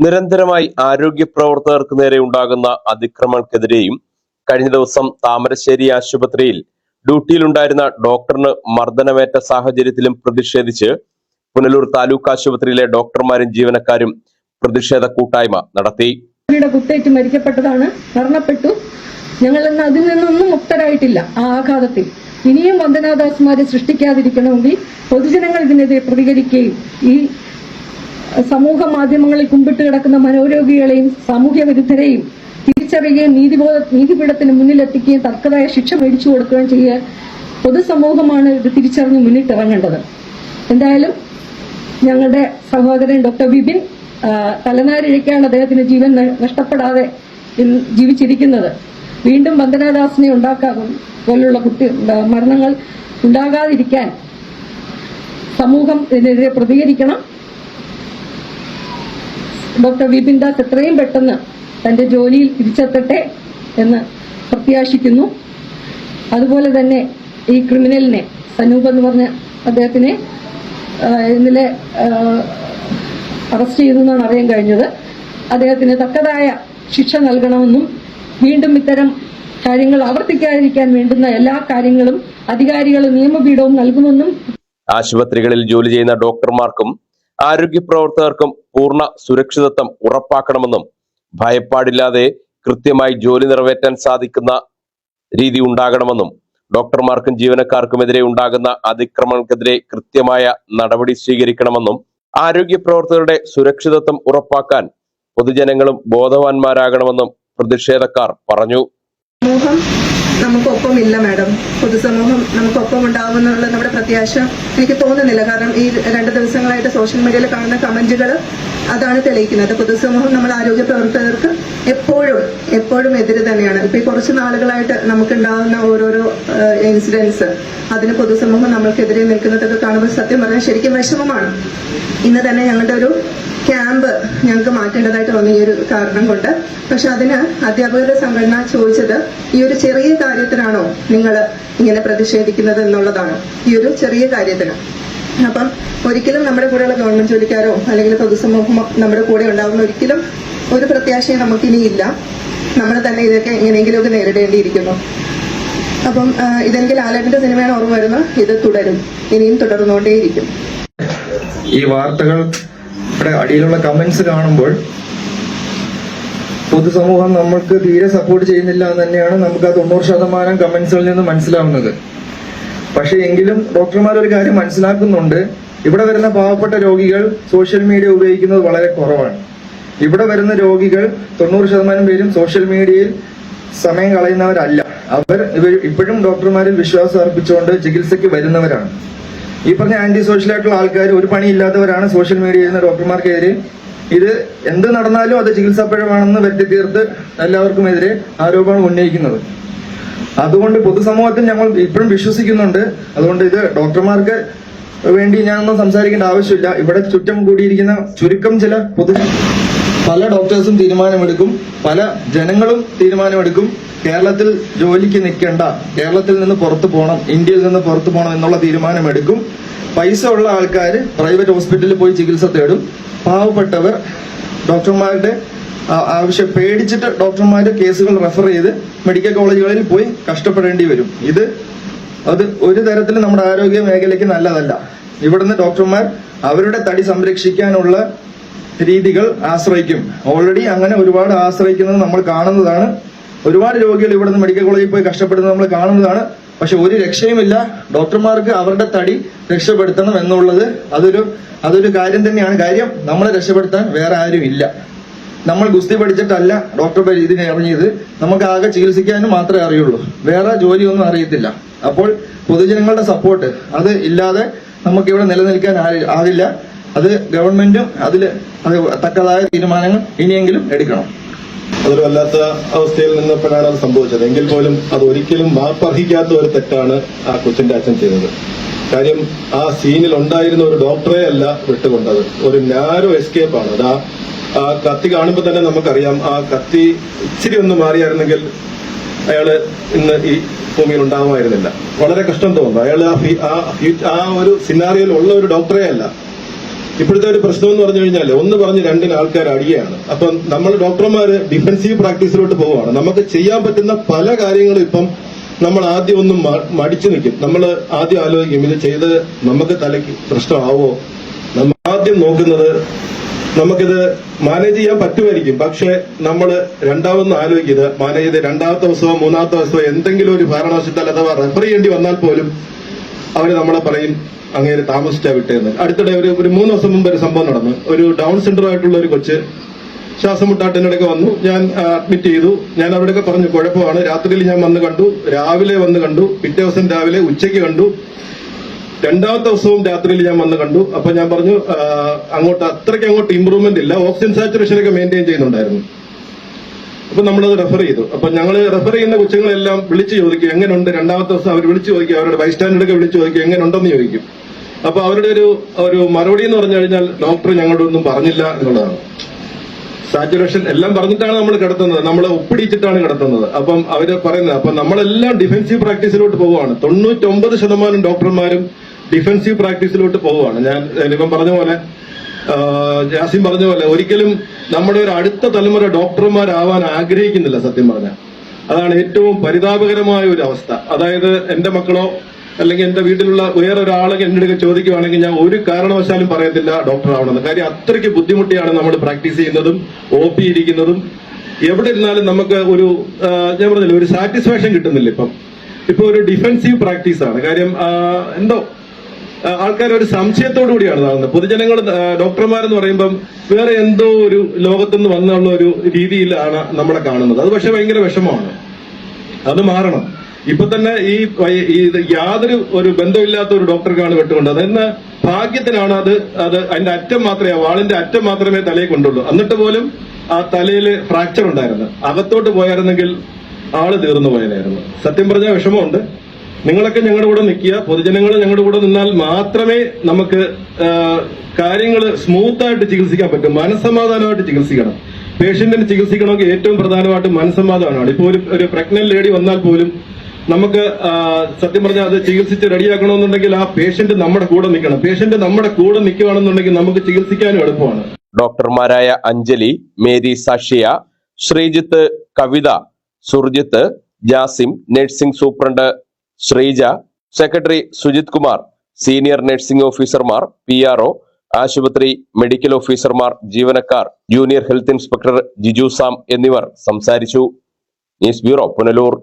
നിരന്തരമായി ആരോഗ്യ പ്രവർത്തകർക്ക് നേരെ ഉണ്ടാകുന്ന അതിക്രമങ്ങൾക്കെതിരെയും കഴിഞ്ഞ ദിവസം താമരശ്ശേരി ആശുപത്രിയിൽ ഡ്യൂട്ടിയിലുണ്ടായിരുന്ന ഡോക്ടറിന് മർദ്ദനമേറ്റ സാഹചര്യത്തിലും പ്രതിഷേധിച്ച് പുനലൂർ താലൂക്ക് ആശുപത്രിയിലെ ഡോക്ടർമാരും ജീവനക്കാരും പ്രതിഷേധ കൂട്ടായ്മ നടത്തി. കുത്തേറ്റ് മരിക്കപ്പെട്ടതാണ്. മരണപ്പെട്ടു. ഞങ്ങൾ ഇന്ന് അതിൽ നിന്നൊന്നും മുക്തരായിട്ടില്ല. ആ ആഘാതത്തിൽ. ഇനിയും വന്ദനാദാസ്മാരെ സൃഷ്ടിക്കാതിരിക്കണമെങ്കിൽ പൊതുജനങ്ങൾ ഇതിനെതിരെ പ്രതികരിക്കുകയും ഈ സമൂഹ മാധ്യമങ്ങളിൽ കുമ്പിട്ട് കിടക്കുന്ന മനോരോഗികളെയും സാമൂഹ്യ വിരുദ്ധരെയും തിരിച്ചറിയുകയും നീതിബോധ നീതിപീഠത്തിന് മുന്നിലെത്തിക്കുകയും തക്കതായ ശിക്ഷ മേടിച്ചു കൊടുക്കുകയും ചെയ്യുക പൊതുസമൂഹമാണ് ഇത് തിരിച്ചറിഞ്ഞ് മുന്നിട്ടിറങ്ങേണ്ടത്. എന്തായാലും ഞങ്ങളുടെ സഹോദരൻ ഡോക്ടർ ബിബിൻ തലനാരിഴയ്ക്കാണ് അദ്ദേഹത്തിന് ജീവൻ നഷ്ടപ്പെടാതെ ജീവിച്ചിരിക്കുന്നത്. വീണ്ടും വന്ദനാദാസിനെ ഉണ്ടാക്കാൻ പോലുള്ള കുട്ടി മരണങ്ങൾ ഉണ്ടാകാതിരിക്കാൻ സമൂഹം ഇതിനെതിരെ പ്രതികരിക്കണം. ഡോക്ടർ വിപിൻ ദാസ് എത്രയും പെട്ടെന്ന് തന്റെ ജോലിയിൽ തിരിച്ചെത്തട്ടെ എന്ന് പ്രത്യാശിക്കുന്നു. അതുപോലെ തന്നെ ഈ ക്രിമിനലിനെ സനൂപ് എന്ന് പറഞ്ഞ അദ്ദേഹത്തിനെ ഇന്നലെ അറസ്റ്റ് ചെയ്തു എന്നാണ് അറിയാൻ കഴിഞ്ഞത്. അദ്ദേഹത്തിന് തക്കതായ ശിക്ഷ നൽകണമെന്നും വീണ്ടും ഇത്തരം കാര്യങ്ങൾ ആവർത്തിക്കാതിരിക്കാൻ വേണ്ടുന്ന എല്ലാ കാര്യങ്ങളും അധികാരികളും നിയമപീഠവും നൽകുമെന്നും ആശുപത്രികളിൽ ജോലി ചെയ്യുന്ന ഡോക്ടർമാർക്കും ആരോഗ്യ പ്രവർത്തകർക്കും പൂർണ സുരക്ഷിതത്വം ഉറപ്പാക്കണമെന്നും ഭയപ്പാടില്ലാതെ കൃത്യമായി ജോലി നിറവേറ്റാൻ സാധിക്കുന്ന രീതി ഉണ്ടാകണമെന്നും ഡോക്ടർമാർക്കും ജീവനക്കാർക്കുമെതിരെ ഉണ്ടാകുന്ന അതിക്രമങ്ങൾക്കെതിരെ കൃത്യമായ നടപടി സ്വീകരിക്കണമെന്നും ആരോഗ്യ പ്രവർത്തകരുടെ സുരക്ഷിതത്വം ഉറപ്പാക്കാൻ പൊതുജനങ്ങളും ബോധവാന്മാരാകണമെന്നും പ്രതിഷേധക്കാർ പറഞ്ഞു. നമുക്കൊപ്പമില്ല മാഡം. പൊതുസമൂഹം നമുക്കൊപ്പം ഉണ്ടാവുമെന്നുള്ള നമ്മുടെ പ്രത്യാശ എനിക്ക് തോന്നുന്നില്ല. കാരണം ഈ രണ്ട് ദിവസങ്ങളായിട്ട് സോഷ്യൽ മീഡിയയിൽ കാണുന്ന കമന്റുകൾ അതാണ് തെളിയിക്കുന്നത്. പൊതുസമൂഹം നമ്മൾ ആരോഗ്യ പ്രവർത്തകർക്ക് എപ്പോഴും എപ്പോഴും എതിര് തന്നെയാണ്. ഇപ്പൊ കുറച്ച് നാളുകളായിട്ട് നമുക്കുണ്ടാകുന്ന ഓരോരോ ഇൻസിഡൻസ് അതിന് പൊതുസമൂഹം നമ്മൾക്കെതിരെ നിൽക്കുന്നതൊക്കെ കാണുമ്പോൾ സത്യം പറഞ്ഞാൽ ശരിക്കും വിഷമമാണ്. ഇന്ന് തന്നെ ഞങ്ങളുടെ ഒരു ക്യാമ്പ് ഞങ്ങൾക്ക് മാറ്റേണ്ടതായിട്ട് വന്നു ഈ ഒരു കാരണം കൊണ്ട്. പക്ഷെ അതിന് അധ്യാപകരുടെ സംഘടന ചോദിച്ചത് ഈ ഒരു ചെറിയ കാര്യത്തിനാണോ നിങ്ങൾ ഇങ്ങനെ പ്രതിഷേധിക്കുന്നത് എന്നുള്ളതാണ് ഈ ഒരു ചെറിയ കാര്യത്തിന്. അപ്പം ഒരിക്കലും നമ്മുടെ കൂടെയുള്ള ഗവൺമെന്റ് ജോലിക്കാരോ അല്ലെങ്കിൽ പൊതുസമൂഹം നമ്മുടെ കൂടെ ഉണ്ടാവുന്ന ഒരിക്കലും ഒരു പ്രത്യാശയും നമുക്കിനിയില്ല. നമ്മൾ തന്നെ ഇതൊക്കെ എങ്ങനെയെങ്കിലുമൊക്കെ നേരിടേണ്ടിയിരിക്കുന്നു. അപ്പം ഇതെങ്കിൽ ആലപ്പിന്റെ സിനിമയാണ് ഓർമ്മ വരുന്നത്. ഇത് തുടരും. ഇനിയും തുടർന്നുകൊണ്ടേയിരിക്കും. ഈ വാർത്തകൾ അടിയിലുള്ള കമന്റ്സ് കാണുമ്പോൾ പൊതുസമൂഹം നമ്മൾക്ക് തീരെ സപ്പോർട്ട് ചെയ്യുന്നില്ല എന്ന് തന്നെയാണ് നമുക്ക് ആ തൊണ്ണൂറ് ശതമാനം കമന്റ്സിൽ നിന്ന് മനസ്സിലാവുന്നത്. പക്ഷെ എങ്കിലും ഡോക്ടർമാർ ഒരു കാര്യം മനസ്സിലാക്കുന്നുണ്ട്. ഇവിടെ വരുന്ന പാവപ്പെട്ട രോഗികൾ സോഷ്യൽ മീഡിയ ഉപയോഗിക്കുന്നത് വളരെ കുറവാണ്. ഇവിടെ വരുന്ന രോഗികൾ തൊണ്ണൂറ് ശതമാനം പേരും സോഷ്യൽ മീഡിയയിൽ സമയം കളയുന്നവരല്ല. അവർ ഇവർ ഇപ്പോഴും ഡോക്ടർമാരിൽ വിശ്വാസം അർപ്പിച്ചുകൊണ്ട് ചികിത്സയ്ക്ക് വരുന്നവരാണ്. ഈ പറഞ്ഞ ആന്റി സോഷ്യൽ ആയിട്ടുള്ള ആൾക്കാർ ഒരു പണിയില്ലാത്തവരാണ് സോഷ്യൽ മീഡിയയിൽ നിന്ന് ഡോക്ടർമാർക്കെതിരെ. ഇത് എന്ത് നടന്നാലും അത് ചികിത്സാപ്പഴമാണെന്ന് വരുത്തി തീർത്ത് എല്ലാവർക്കും എതിരെ ആരോപണം ഉന്നയിക്കുന്നത്. അതുകൊണ്ട് പൊതുസമൂഹത്തിൽ ഞങ്ങൾ ഇപ്പോഴും വിശ്വസിക്കുന്നുണ്ട്. അതുകൊണ്ട് ഇത് ഡോക്ടർമാർക്ക് വേണ്ടി ഞാനൊന്നും സംസാരിക്കേണ്ട ആവശ്യമില്ല. ഇവിടെ ചുറ്റും കൂടിയിരിക്കുന്ന ചുരുക്കം ചില പൊതു പല ഡോക്ടേഴ്സും തീരുമാനമെടുക്കും. പല ജനങ്ങളും തീരുമാനമെടുക്കും. കേരളത്തിൽ ജോലിക്ക് നിൽക്കേണ്ട. കേരളത്തിൽ നിന്ന് പുറത്തു പോകണം. ഇന്ത്യയിൽ നിന്ന് പുറത്തു പോകണം എന്നുള്ള തീരുമാനമെടുക്കും. പൈസ ഉള്ള ആൾക്കാർ പ്രൈവറ്റ് ഹോസ്പിറ്റലിൽ പോയി ചികിത്സ തേടും. പാവപ്പെട്ടവർ ഡോക്ടർമാരുടെ ആവശ്യം പേടിച്ചിട്ട് ഡോക്ടർമാരുടെ കേസുകൾ റെഫർ ചെയ്ത് മെഡിക്കൽ കോളേജുകളിൽ പോയി കഷ്ടപ്പെടേണ്ടി വരും. ഇത് അത് ഒരു തരത്തിൽ നമ്മുടെ ആരോഗ്യ മേഖലയ്ക്ക് നല്ലതല്ല. ഇവിടുന്ന് ഡോക്ടർമാർ അവരുടെ തടി സംരക്ഷിക്കാനുള്ള രീതികൾ ആശ്രയിക്കും. ഓൾറെഡി അങ്ങനെ ഒരുപാട് ആശ്രയിക്കുന്നത് നമ്മൾ കാണുന്നതാണ്. ഒരുപാട് രോഗികൾ ഇവിടുന്ന് മെഡിക്കൽ കോളേജിൽ പോയി കഷ്ടപ്പെടുന്നത് നമ്മൾ കാണുന്നതാണ്. പക്ഷെ ഒരു രക്ഷയുമില്ല. ഡോക്ടർമാർക്ക് അവരുടെ തടി രക്ഷപ്പെടുത്തണം എന്നുള്ളത് അതൊരു അതൊരു കാര്യം തന്നെയാണ്. കാര്യം നമ്മളെ രക്ഷപ്പെടുത്താൻ വേറെ ആരും ഇല്ല. നമ്മൾ ഗുസ്തി പഠിച്ചിട്ടല്ല ഡോക്ടർ ഇതിനെ ഇറങ്ങിയത്. നമുക്ക് ആകെ ചികിത്സിക്കാനും മാത്രമേ അറിയുള്ളൂ. വേറെ ജോലിയൊന്നും അറിയത്തില്ല. അപ്പോൾ പൊതുജനങ്ങളുടെ സപ്പോർട്ട് അത് ഇല്ലാതെ നമുക്ക് ഇവിടെ നിലനിൽക്കാൻ ആകില്ല അത് ഗവൺമെന്റും അതിൽ അത് തക്കതായ തീരുമാനങ്ങൾ ഇനിയെങ്കിലും എടുക്കണം. അതൊരു വല്ലാത്ത അവസ്ഥയിൽ നിന്നപ്പോഴാണ് അത് സംഭവിച്ചത്. എങ്കിൽ പോലും അത് ഒരിക്കലും മാപ്പർഹിക്കാത്ത ഒരു തെറ്റാണ് ആ കൊച്ചിന്റെ അച്ഛൻ ചെയ്തത്. കാര്യം ആ സീനിൽ ഉണ്ടായിരുന്ന ഒരു ഡോക്ടറെ അല്ല വിട്ടുകൊണ്ടത്. ഒരു നാരോ എസ്കേപ്പ് ആണ്. അത് ആ കത്തി കാണുമ്പോൾ തന്നെ നമുക്കറിയാം ആ കത്തി ഇച്ചിരി ഒന്ന് മാറിയായിരുന്നെങ്കിൽ അയാൾ ഇന്ന് ഈ ഭൂമിയിൽ ഉണ്ടാകുമായിരുന്നില്ല. വളരെ കഷ്ടം തോന്നുന്നു. അയാൾ ആ ആ ഒരു സിനാറിയിൽ ഉള്ള ഒരു ഡോക്ടറെ അല്ല. ഇപ്പോഴത്തെ ഒരു പ്രശ്നം എന്ന് പറഞ്ഞു കഴിഞ്ഞാൽ ഒന്ന് പറഞ്ഞ് രണ്ടിന് ആൾക്കാർ അടിയാണ്. അപ്പം നമ്മൾ ഡോക്ടർമാർ ഡിഫൻസീവ് പ്രാക്ടീസിലോട്ട് പോവുകയാണ്. നമുക്ക് ചെയ്യാൻ പറ്റുന്ന പല കാര്യങ്ങളും ഇപ്പം നമ്മൾ ആദ്യം ഒന്നും മടിച്ചു നിൽക്കും. നമ്മൾ ആദ്യം ആലോചിക്കും ഇത് ചെയ്ത് നമുക്ക് തലയ്ക്ക് പ്രശ്നമാവോ? നമ്മൾ ആദ്യം നോക്കുന്നത് നമുക്കിത് മാനേജ് ചെയ്യാൻ പറ്റുമായിരിക്കും. പക്ഷെ നമ്മൾ രണ്ടാമെന്ന് ആലോചിക്കുന്നത് മാനേജ് ചെയ്ത് രണ്ടാമത്തെ ദിവസമോ മൂന്നാമത്തെ ദിവസമോ എന്തെങ്കിലും ഒരു കാരണവശത്താൽ അഥവാ റെഫർ ചെയ്യേണ്ടി വന്നാൽ പോലും അവർ നമ്മളെ പറയും അങ്ങനെ താമസിച്ചാ വിട്ടേന്ന്. അടുത്തിടെ ഒരു ഒരു മൂന്ന് ദിവസം മുമ്പ് ഒരു സംഭവം നടന്നു. ഒരു ഡൗൺ സെന്റർ ആയിട്ടുള്ള ഒരു കൊച്ച് ശ്വാസം മുട്ടാട്ടിനിടയ്ക്ക് വന്നു. ഞാൻ അഡ്മിറ്റ് ചെയ്തു. ഞാൻ അവിടെയൊക്കെ പറഞ്ഞു കുഴപ്പമാണ്. രാത്രിയിൽ ഞാൻ വന്ന് കണ്ടു. രാവിലെ വന്ന് കണ്ടു. പിറ്റേ ദിവസം രാവിലെ ഉച്ചയ്ക്ക് കണ്ടു. രണ്ടാമത്തെ ദിവസവും രാത്രിയിൽ ഞാൻ വന്ന് കണ്ടു. അപ്പൊ ഞാൻ പറഞ്ഞു അങ്ങോട്ട് അത്രയ്ക്ക് അങ്ങോട്ട് ഇമ്പ്രൂവ്മെന്റ് ഇല്ല. ഓക്സിജൻ സാച്ചുറേഷൻ ഒക്കെ മെയിന്റെയിൻ ചെയ്യുന്നുണ്ടായിരുന്നു. അപ്പൊ നമ്മളത് റെഫർ ചെയ്തു. അപ്പൊ ഞങ്ങൾ റെഫർ ചെയ്യുന്ന കൊച്ചുങ്ങളെല്ലാം വിളിച്ചു ചോദിക്കും എങ്ങനെയുണ്ട് രണ്ടാമത്തെ ദിവസം അവർ വിളിച്ചു ചോദിക്കും അവരുടെ ബൈസ്റ്റാൻഡറൊക്കെ വിളിച്ചു ചോദിക്കും എങ്ങനെയുണ്ടെന്ന് ചോദിക്കും. അപ്പൊ അവരുടെ ഒരു ഒരു മറുപടി എന്ന് പറഞ്ഞു കഴിഞ്ഞാൽ ഡോക്ടർ ഞങ്ങളോടൊന്നും പറഞ്ഞില്ല എന്നുള്ളതാണ്. സാച്ചുറേഷൻ എല്ലാം പറഞ്ഞിട്ടാണ് നമ്മൾ കിടത്തുന്നത്. നമ്മൾ ഒപ്പിടിച്ചിട്ടാണ് കിടത്തുന്നത്. അപ്പം അവർ പറയുന്നത് അപ്പം നമ്മളെല്ലാം ഡിഫൻസീവ് പ്രാക്ടീസിലോട്ട് പോവുകയാണ്. തൊണ്ണൂറ്റൊമ്പത് ശതമാനം ഡോക്ടർമാരും ഡിഫൻസീവ് പ്രാക്ടീസിലോട്ട് പോവുകയാണ്. ഞാൻ ഇപ്പം പറഞ്ഞ പോലെ ജാസിം പറഞ്ഞ പോലെ ഒരിക്കലും നമ്മുടെ ഒരു അടുത്ത തലമുറ ഡോക്ടർമാരാവാൻ ആഗ്രഹിക്കുന്നില്ല സത്യം പറഞ്ഞാൽ. അതാണ് ഏറ്റവും പരിതാപകരമായ ഒരു അവസ്ഥ. അതായത് എന്റെ മക്കളോ അല്ലെങ്കിൽ എന്റെ വീട്ടിലുള്ള വേറൊരാളെ എന്റെ അടുക്കൽ ചോദിക്കുവാണെങ്കിൽ ഞാൻ ഒരു കാരണവശാലും പറയത്തില്ല ഡോക്ടർ ആവണമെന്ന് കാര്യം അത്രയ്ക്ക് ബുദ്ധിമുട്ടിയാണ് നമ്മൾ പ്രാക്ടീസ് ചെയ്യുന്നതും ഒ പി ഇരിക്കുന്നതും. എവിടെ ഇരുന്നാലും നമുക്ക് ഒരു ഞാൻ പറഞ്ഞില്ല ഒരു സാറ്റിസ്ഫാക്ഷൻ കിട്ടുന്നില്ല ഇപ്പം. ഇപ്പൊ ഒരു ഡിഫൻസീവ് പ്രാക്ടീസാണ്. കാര്യം എന്തോ ആൾക്കാർ ഒരു സംശയത്തോടു കൂടിയാണ് നടന്നത്. പൊതുജനങ്ങൾ ഡോക്ടർമാരെന്ന് പറയുമ്പം വേറെ എന്തോ ഒരു ലോകത്തുനിന്ന് വന്നുള്ള ഒരു രീതിയിലാണ് നമ്മളെ കാണുന്നത്. അത് പക്ഷെ ഭയങ്കര വിഷമമാണ്. അത് മാറണം. ഇപ്പൊ തന്നെ ഈ യാതൊരു ഒരു ബന്ധമില്ലാത്ത ഒരു ഡോക്ടർക്കാണ് വെട്ടുകൊണ്ട്. അതെന്ന് ഭാഗ്യത്തിനാണ് അത് അത് അതിന്റെ അറ്റം മാത്രമേ വാളിന്റെ അറ്റം മാത്രമേ തലയിൽ കൊണ്ടുള്ളൂ. എന്നിട്ട് പോലും ആ തലയിൽ ഫ്രാക്ചർ ഉണ്ടായിരുന്നു അകത്തോട്ട് പോയായിരുന്നെങ്കിൽ ആൾ തീർന്നു പോയതായിരുന്നു. സത്യം പറഞ്ഞ വിഷമമുണ്ട്. നിങ്ങളൊക്കെ ഞങ്ങളുടെ കൂടെ നിൽക്കുക. പൊതുജനങ്ങൾ ഞങ്ങളുടെ കൂടെ നിന്നാൽ മാത്രമേ നമുക്ക് കാര്യങ്ങൾ സ്മൂത്തായിട്ട് ചികിത്സിക്കാൻ പറ്റും. മനസ്സമാധാനമായിട്ട് ചികിത്സിക്കണം. പേഷ്യന്റിനെ ചികിത്സിക്കണമെങ്കിൽ ഏറ്റവും പ്രധാനമായിട്ട് മനസ്സമാധാനമാണ്. ഇപ്പോൾ ഒരു ഒരു പ്രഗ്നന്റ് ലേഡി വന്നാൽ പോലും നമുക്ക് സത്യം പറഞ്ഞാൽ അത് ചികിത്സിച്ച് റെഡിയാക്കണമെന്നുണ്ടെങ്കിൽ ആ പേഷ്യന്റ് നമ്മുടെ കൂടെ നിൽക്കണം. പേഷ്യന്റ് നമ്മുടെ കൂടെ നിൽക്കുകയാണെന്നുണ്ടെങ്കിൽ നമുക്ക് ചികിത്സിക്കാനും എളുപ്പമാണ്. ഡോക്ടർമാരായ Anjali Mary Sashiya Sreejith Kavitha Surjith Jasim nursing superintendent Sreeja secretary Sujith Kumar senior nursing ഓഫീസർമാർ പി ആർ ആശുപത്രി മെഡിക്കൽ ഓഫീസർമാർ ജീവനക്കാർ junior health inspector Jiju Sam എന്നിവർ സംസാരിച്ചു. News bureau Punalur.